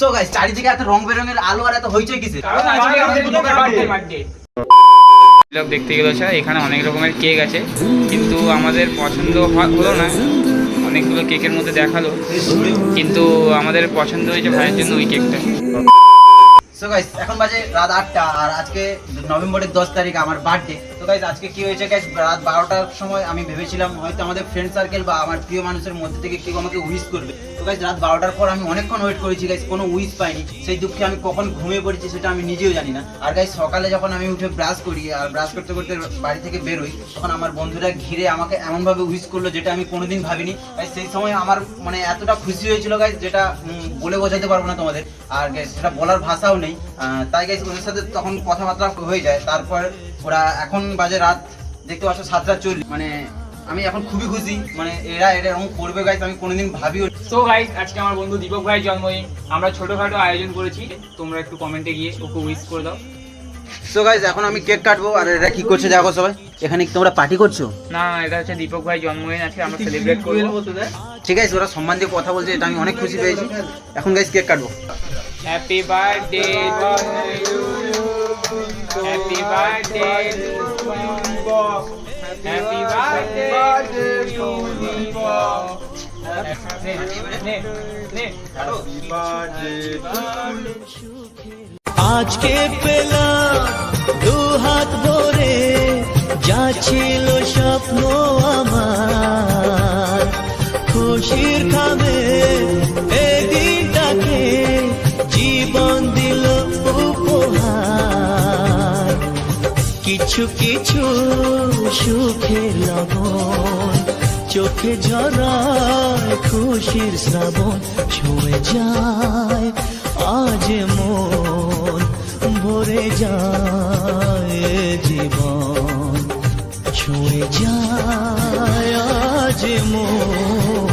So guys চারিদিকে এত রং বেরঙের আলো আর এত হইচই কিসে? কারণ আজকে আমাদের দীপকের বার্থডে বার্থডে ব্লগ দেখতে গেলো স্যার এখানে অনেক রকমের কেক আছে কিন্তু আমাদের পছন্দ হলো না। অনেকগুলো কেকের মধ্যে দেখাল কিন্তু আমাদের পছন্দ হয়েছে ভাইয়ের জন্য ওই কেকটা সো গাইস এখন বাজে রাত আটটা আর আজকে নভেম্বরের দশ তারিখ আমার বার্থডে তো গাইস আজকে কি হয়েছে গাইস রাত বারোটার সময় আমি ভেবেছিলাম হয়তো আমাদের ফ্রেন্ড সার্কেল বা আমার প্রিয় মানুষের মধ্যে থেকে কেউ আমাকে উইশ করবে। তো গাইজ রাত বারোটার পর আমি অনেকক্ষণ ওয়েট করেছি গাইস কোনো উইশ পাইনি। সেই দুঃখে আমি কখন ঘুমিয়ে পড়েছি সেটা আমি নিজেও জানি না। আর গাইস সকালে যখন আমি উঠে ব্রাশ করি, আর ব্রাশ করতে করতে বাড়ি থেকে বেরোই, তখন আমার বন্ধুরা ঘিরে আমাকে এমনভাবে উইশ করল যেটা আমি কোনোদিন ভাবিনি। গাইস সেই সময় আমার মানে এতটা খুশি হয়েছিল গাইস যেটা বলে বোঝাতে পারব না তোমাদের। আর গাইস সেটা বলার ভাষাও নেই। তাই গাইস ওদের সাথে তখন কথাবার্তা হয়ে যায়। তারপর ওরা এখন বাজে রাত দেখতে পাচ্ছ সাতটা চল্লিশ। মানে আমি এখন খুবই খুশি। মানে এরা এটা এরকম করবে গাইস আমি কোনোদিন ভাবিও সো গাইস আজকে আমার বন্ধু দীপক ভাইয়ের জন্মদিন। আমরা ছোটখাটো আয়োজন করেছি। তোমরা একটু কমেন্টে গিয়ে ওকে উইশ করে দাও। সো গাইস এখন আমি কেক কাটবো। আর এরা কি করছে দেখো সবাই। এখানে কি তোমরা পার্টি করছ? না এটা হচ্ছে দীপক ভাইয়ের জন্মদিন আছে আমরা সেলিব্রেট করব। ঠিক আছে ওরা সম্মান দিয়ে কথা বলছে এটা আমি অনেক খুশি পেয়েছি। এখন গাইস কেক কাটবো। Happy birthday happy birthday happy birthday নে নে আজকে পেলাম দু হাত ভরে যা ছিল স্বপ্ন কিছু কিছু সুখে লবণ। চোখে ঝরায় খুশির শ্রাবণ। ছুঁয়ে যায়, আজ মন ভরে যায় জীবন। ছুঁয়ে যায়, আজ মন